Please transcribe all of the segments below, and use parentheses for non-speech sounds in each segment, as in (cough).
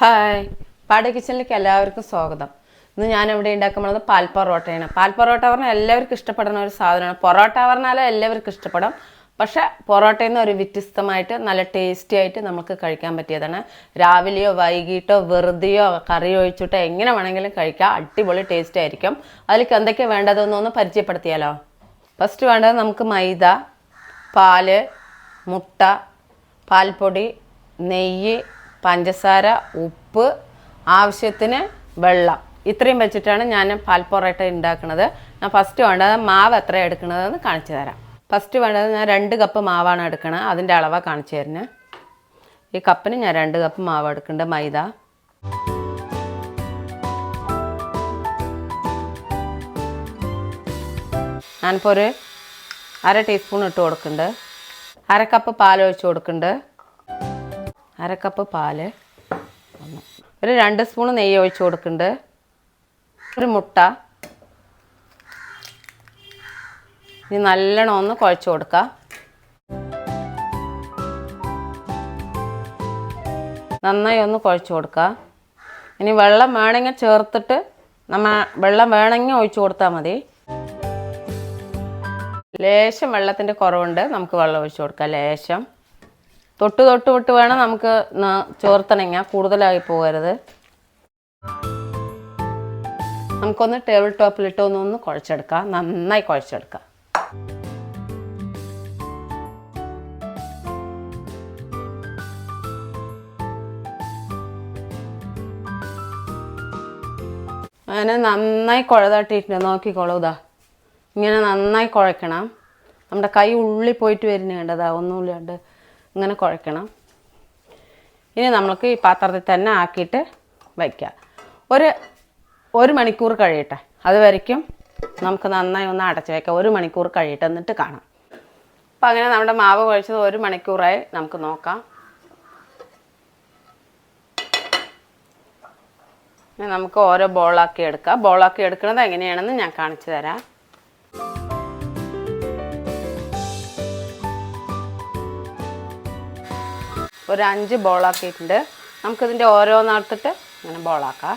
Hi. പാട കിച്ചണിലേക്ക് എല്ലാവർക്കും സ്വാഗതം. ഇന്ന് ഞാൻ ഇവിടെ ഉണ്ടാക്കാൻ പാൽ പൊറോട്ടയാണ്. പാൽ പൊറോട്ട പറഞ്ഞാൽ എല്ലാവർക്കും ഇഷ്ടപ്പെടുന്ന ഒരു സാധനമാണ്. പൊറോട്ട പറഞ്ഞാൽ എല്ലാവർക്കും ഇഷ്ടപ്പെടും. പക്ഷെ പൊറോട്ടയിൽ നിന്ന് ഒരു വ്യത്യസ്തമായിട്ട് നല്ല ടേസ്റ്റി ആയിട്ട് നമുക്ക് കഴിക്കാൻ പറ്റിയതാണ്. രാവിലെയോ വൈകിട്ടോ വെറുതെയോ കറി ഒഴിച്ചിട്ടോ എങ്ങനെ വേണമെങ്കിലും കഴിക്കാം. അടിപൊളി ടേസ്റ്റ് ആയിരിക്കും. അതിലേക്ക് എന്തൊക്കെയാണ് വേണ്ടതെന്നൊന്ന് പരിചയപ്പെടുത്തിയാലോ? ഫസ്റ്റ് വേണ്ടത് നമുക്ക് മൈദ പാൽ മുട്ട പാൽപ്പൊടി നെയ്യ് പഞ്ചസാര ഉപ്പ് ആവശ്യത്തിന് വെള്ളം. ഇത്രയും വെച്ചിട്ടാണ് ഞാൻ പാൽ പൊറോട്ട ഉണ്ടാക്കുന്നത്. ഞാൻ ഫസ്റ്റ് വേണ്ടത് മാവ് എത്ര എടുക്കണതെന്ന് കാണിച്ചു തരാം. ഫസ്റ്റ് വേണ്ടത് ഞാൻ രണ്ട് കപ്പ് മാവാണ് എടുക്കണത് അതിന്റെ അളവാണ് കാണിച്ചു തരുന്നത് ഈ കപ്പിന് ഞാൻ രണ്ട് കപ്പ് മാവ് എടുക്കുന്നുണ്ട്. മൈദ. ഞാനിപ്പോൾ ഒരു അര ടീസ്പൂൺ ഇട്ട് കൊടുക്കുന്നുണ്ട്. അര കപ്പ് പാൽ ഒഴിച്ച് കൊടുക്കുന്നുണ്ട്. അര കപ്പ് പാൽ. ഒരു രണ്ട് സ്പൂൺ നെയ്യ് ഒഴിച്ച് കൊടുക്കുന്നുണ്ട്. ഒരു മുട്ട. ഇനി നല്ലോണം ഒന്ന് കുഴച്ച് കൊടുക്കുക നന്നായി ഒന്ന് കുഴച്ച് കൊടുക്കുക ഇനി വെള്ളം വേണമെങ്കിൽ ചേർത്തിട്ട് നമ്മൾ വെള്ളം വേണമെങ്കിൽ ഒഴിച്ച് കൊടുത്താൽ മതി. ലേശം വെള്ളത്തിന്റെ കുറവുണ്ട്. നമുക്ക് വെള്ളം ഒഴിച്ചു കൊടുക്കാം ലേശം. തൊട്ട് തൊട്ട് വിട്ട് വേണം നമുക്ക് ചോർത്തണങ്ങ. കൂടുതലായി പോകരുത്. നമുക്കൊന്ന് ടേബിൾ ടോപ്പിലിട്ട് ഒന്ന് ഒന്ന് കുഴച്ചെടുക്കാം. നന്നായി കുഴച്ചെടുക്കാം. അങ്ങനെ നന്നായി കുഴതാട്ടിയിട്ടുണ്ട്. നോക്കിക്കോളൂ ഇതാ ഇങ്ങനെ നന്നായി കുഴക്കണം. നമ്മുടെ കൈ ഉള്ളിൽ പോയിട്ട് വരുന്ന കണ്ടതാ ഒന്നുമില്ലാണ്ട് ഇങ്ങനെ കുഴക്കണം. ഇനി നമ്മൾക്ക് ഈ പാത്രത്തിൽ തന്നെ ആക്കിയിട്ട് വയ്ക്കാം ഒരു ഒരു മണിക്കൂർ കഴിയട്ടെ. അത് വരയ്ക്കും. നമുക്ക് നന്നായി ഒന്ന് അടച്ച് വയ്ക്കാം ഒരു മണിക്കൂർ കഴിയട്ടെ എന്നിട്ട് കാണാം. അപ്പം അങ്ങനെ നമ്മുടെ മാവ് കുഴച്ചത് ഒരു മണിക്കൂറായി നമുക്ക് നോക്കാം. നമുക്ക് ഓരോ ബോളാക്കി എടുക്കാം. ബോളാക്കി എടുക്കുന്നത് എങ്ങനെയാണെന്ന് ഞാൻ കാണിച്ചു തരാം. ഒരു അഞ്ച് ബോളാക്കിയിട്ടുണ്ട് നമുക്കിതിന്റെ ഓരോന്നെടുത്തിട്ട് ഇങ്ങനെ ബോളാക്കാം.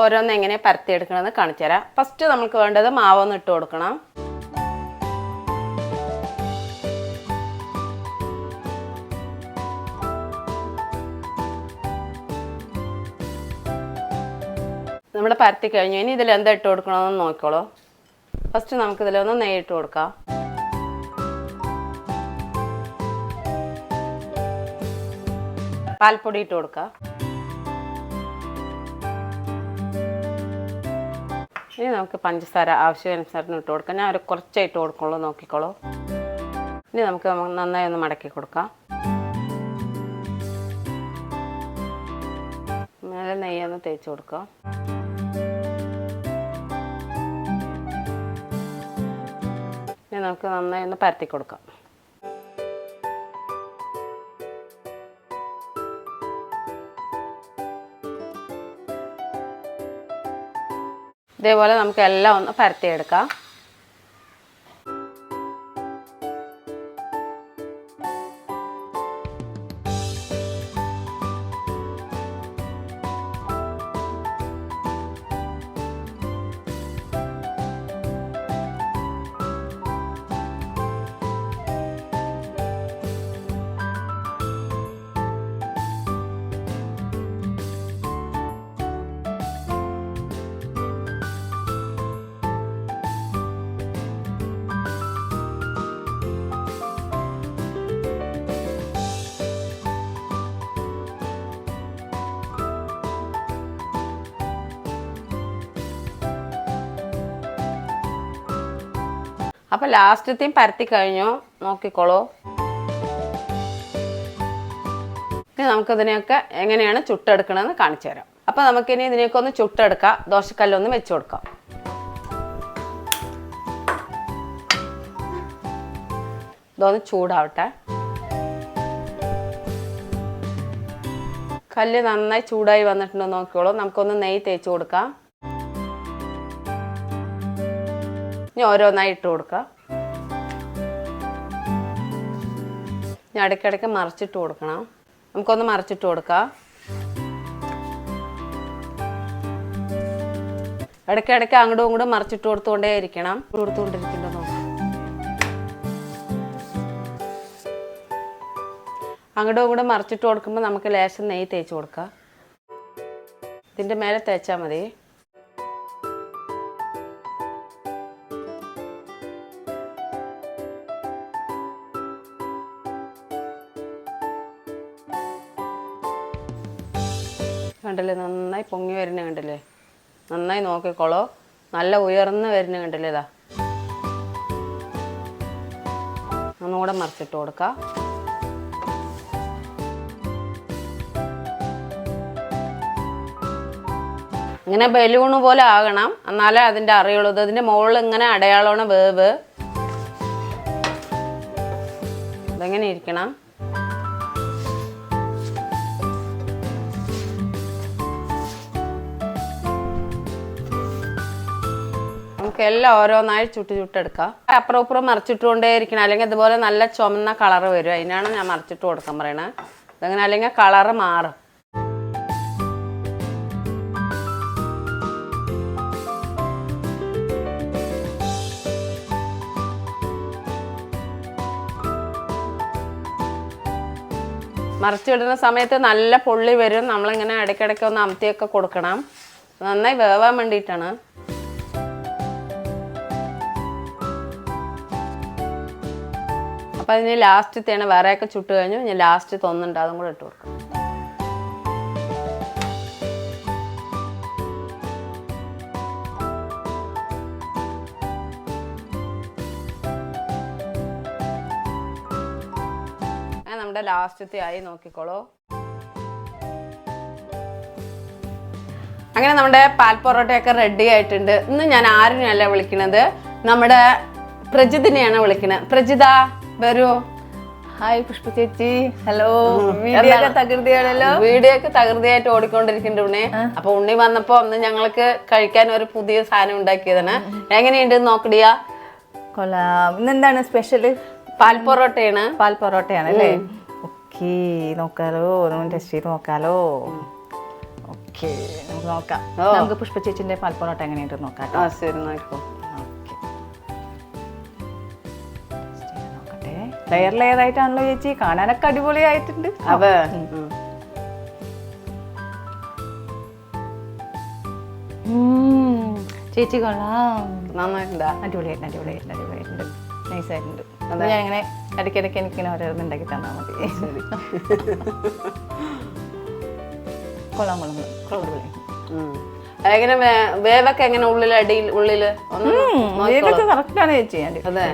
ഓരോന്ന് എങ്ങനെ പരത്തിയെടുക്കണമെന്ന് കാണിച്ചു തരാം ഫസ്റ്റ് നമുക്ക് വേണ്ടത് മാവൊന്ന് ഇട്ട് കൊടുക്കണം നമ്മൾ പരത്തി കഴിഞ്ഞു. ഇനി ഇതിൽ എന്താ ഇട്ട് കൊടുക്കണമെന്ന് നോക്കിക്കോളൂ. ഫസ്റ്റ് നമുക്ക് ഇതിലൊന്ന് നെയ്യ് ഇട്ട് കൊടുക്കാം. പാൽപ്പൊടി ഇട്ട് കൊടുക്കാം. ഇനി നമുക്ക് പഞ്ചസാര ആവശ്യാനുസരണം ഇട്ട് കൊടുക്കാം. ഞാൻ ഒരു കുറച്ചേ കൊടുക്കുള്ളൂ നോക്കിക്കോളൂ. ഇനി നമുക്ക് നന്നായി ഒന്ന് മടക്കി കൊടുക്കാം. മേലെ നെയ്യൊന്ന് തേച്ച് കൊടുക്കാം. നമുക്ക് നന്നായി ഒന്ന് പരത്തി കൊടുക്കാം. ഇതേപോലെ നമുക്ക് എല്ലാം ഒന്ന് പരത്തിയെടുക്കാം. അപ്പോൾ ലാസ്റ്റത്തെയും പരത്തി കഴിഞ്ഞോ? നോക്കിക്കോളൂ. ഇനി നമുക്കിതിനെയൊക്കെ എങ്ങനെയാണ് ചുട്ടെടുക്കണമെന്ന് കാണിച്ചു തരാം. അപ്പോൾ നമുക്കിനി ഇതിനെയൊക്കെ ഒന്ന് ചുട്ടെടുക്കാം. ദോശക്കല്ലൊന്ന് വെച്ച് കൊടുക്കാം. ഇതൊന്ന് ചൂടാവട്ടെ. കല്ല് നന്നായി ചൂടായി വന്നിട്ടുണ്ടോ നോക്കിക്കോളൂ. നമുക്കൊന്ന് നെയ്യ് തേച്ച് കൊടുക്കാം. ഇനി ഓരോന്നായി ഇട്ട് കൊടുക്കാം. ഇനി ഇടയ്ക്കിടയ്ക്ക് മറിച്ചിട്ട് കൊടുക്കണം. നമുക്കൊന്ന് മറിച്ചിട്ട് കൊടുക്കാം. ഇടയ്ക്കിടയ്ക്ക് അങ്ങോട്ടും ഇങ്ങോട്ടും മറിച്ചിട്ട് കൊടുത്തുകൊണ്ടേ ഇരിക്കണം. കൊടുത്തുകൊണ്ടിരിക്കേണ്ടത് അങ്ങോട്ടും ഇങ്ങോട്ടും മറിച്ചിട്ട് കൊടുക്കുമ്പോൾ നമുക്ക് ലേശം നെയ്യ് തേച്ച് കൊടുക്കാം. ഇതിന്റെ മേലെ തേച്ചാൽ മതി. നന്നായി നോക്കിക്കോളോ. നല്ല ഉയർന്നു വരുന്ന കണ്ടില്ലേ ഇതാ. ഒന്നുകൂടെ മറിച്ചിട്ട് കൊടുക്കാം. ഇങ്ങനെ ബലൂണ് പോലെ ആകണം. എന്നാലേ അതിന്റെ അറിയുള്ളൂ. അതിന്റെ മുകളിൽ ഇങ്ങനെ അടയാളമാണ് വേവ്. ഇതെങ്ങനെ ഇരിക്കണം? നമുക്ക് എല്ലാം ഓരോന്നായി ചുട്ട് ചുട്ടെടുക്കാം. അപ്പുറം ഇപ്പുറം മറിച്ചിട്ടുകൊണ്ടേ ഇരിക്കണം അല്ലെങ്കിൽ ഇതുപോലെ നല്ല ചുമന്ന കളർ വരും. അതിനാണ് ഞാൻ മറിച്ചിട്ട് കൊടുക്കാൻ പറയണത് ഇതങ്ങനെ? അല്ലെങ്കിൽ കളർ മാറും. മറിച്ചിടുന്ന സമയത്ത് നല്ല പൊള്ളി വരും. നമ്മളിങ്ങനെ ഇടയ്ക്കിടയ്ക്ക് ഒന്ന് അമത്തിയൊക്കെ കൊടുക്കണം. നന്നായി വേവാൻ വേണ്ടിയിട്ടാണ്. അപ്പം അതിന് ലാസ്റ്റത്തെയാണ് വേറെയൊക്കെ ചുട്ട് കഴിഞ്ഞു. ഞാൻ ലാസ്റ്റ് തൊന്നുണ്ട്. അതും കൂടെ ഇട്ട് കൊടുക്കും. നമ്മുടെ ലാസ്റ്റത്തെ ആയി നോക്കിക്കോളൂ. അങ്ങനെ നമ്മുടെ പാൽ പൊറോട്ടയൊക്കെ റെഡി ആയിട്ടുണ്ട്. ഇന്ന് ഞാൻ ആരിനെയല്ല വിളിക്കണത്? നമ്മുടെ പ്രജിതിനെയാണ് വിളിക്കുന്നത് പ്രജിത? വരൂ ഹായ് പുഷ്പ ചേച്ചി. ഹലോ വീഡിയോ ഒക്കെ തകൃതിയാണല്ലോ? വീഡിയോ ഒക്കെ തകൃതിയായിട്ട് ഓടിക്കൊണ്ടിരിക്കുന്നുണ്ട് ഉണ്ണി. അപ്പൊ ഉണ്ണി വന്നപ്പോ ഒന്ന് ഞങ്ങൾക്ക് കഴിക്കാൻ ഒരു പുതിയ സാധനം ഉണ്ടാക്കിയതാണ്. എങ്ങനെയുണ്ട് നോക്കടിയാ? കൊള്ളാം. ഇന്നെന്താണ് സ്പെഷ്യൽ പാൽ പൊറോട്ടയാണ്. പാൽ പൊറോട്ടയാണ് അല്ലേ? ഓക്കെ നോക്കാലോ. ഒന്ന് ടെസ്റ്റ് ചെയ്ത് നോക്കാലോ. ഓക്കെ നമുക്ക് നോക്കാം. നമുക്ക് പുഷ്പ ചേച്ചിന്റെ പാൽ പൊറോട്ട എങ്ങനെയുണ്ട് നോക്കാം ശരി നോക്കൂ ലെയർ ലെയർ ആയിട്ടാണല്ലോ ചേച്ചി? കാണാനൊക്കെ അടിപൊളിയായിട്ടുണ്ട്. അവ. ചേച്ചി കൊള്ളാം. നന്നായിട്ടുണ്ടാ. അടിപൊളിയായിട്ടുണ്ട് നൈസായിട്ടുണ്ട്. ഞാൻ ഇങ്ങനെ ഇടയ്ക്കിടയ്ക്ക് എനിക്ക് ഇങ്ങനെ ഓരോന്ന് ഉണ്ടാക്കി തന്നാൽ മതി. (laughs) കൊള്ളാം കൊള്ളാം കൊള്ളാം. എങ്ങനെ വേവൊക്കെ എങ്ങനെ ഉള്ളിൽ അടിയിൽ. ഇതൊക്കെ കറക്റ്റാണ് ചേച്ചി. അതെ.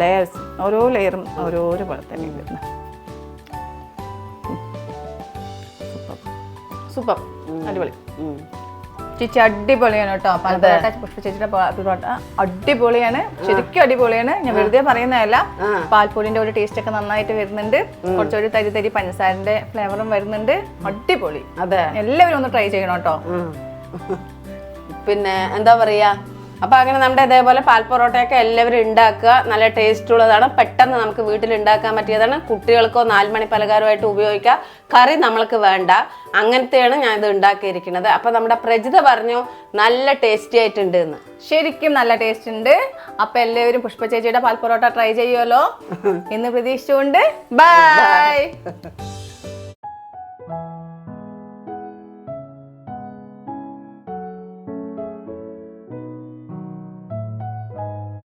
ലെയേഴ്സ് ഓരോ ലെയറും ഓരോരോ പോലെ തന്നെ വരുന്നത്. സൂപ്പർ. അടിപൊളി. ചേച്ചി അടിപൊളിയാണ് കേട്ടോ. പാൽ പൊറോട്ട പുഷ്പ ചേച്ചിയുടെ പൊറോട്ട അടിപൊളിയാണ്. ശരിക്കും അടിപൊളിയാണ്. ഞാൻ വെറുതെ പറയുന്നതല്ല. പാൽപ്പൊടിന്റെ ഒരു ടേസ്റ്റ് ഒക്കെ നന്നായിട്ട് വരുന്നുണ്ട്. കുറച്ചൊരു തരി തരി പഞ്ചസാരന്റെ ഫ്ലേവറും വരുന്നുണ്ട്. അടിപൊളി. അതെ. എല്ലാവരും ഒന്ന് ട്രൈ ചെയ്യണം കേട്ടോ. പിന്നെ എന്താ പറയാ? അപ്പൊ അങ്ങനെ നമ്മുടെ ഇതേപോലെ പാൽ പൊറോട്ടയൊക്കെ എല്ലാവരും ഉണ്ടാക്കുക. നല്ല ടേസ്റ്റ് ഉള്ളതാണ്. പെട്ടെന്ന് നമുക്ക് വീട്ടിൽ ഉണ്ടാക്കാൻ പറ്റിയതാണ്. കുട്ടികൾക്കോ നാലുമണി പലഹാരമായിട്ട് ഉപയോഗിക്കുക കറി നമ്മൾക്ക് വേണ്ട. അങ്ങനത്തെയാണ് ഞാൻ ഇത് ഉണ്ടാക്കിയിരിക്കുന്നത്. അപ്പൊ നമ്മുടെ പ്രജിത പറഞ്ഞു നല്ല ടേസ്റ്റി ആയിട്ടുണ്ട് എന്ന് ശരിക്കും നല്ല ടേസ്റ്റ് ഉണ്ട്. അപ്പൊ എല്ലാവരും പുഷ്പ ചേച്ചിയുടെ പാൽ പൊറോട്ട ട്രൈ ചെയ്യുമല്ലോ (laughs) എന്ന് പ്രതീക്ഷിച്ചുകൊണ്ട് ബൈ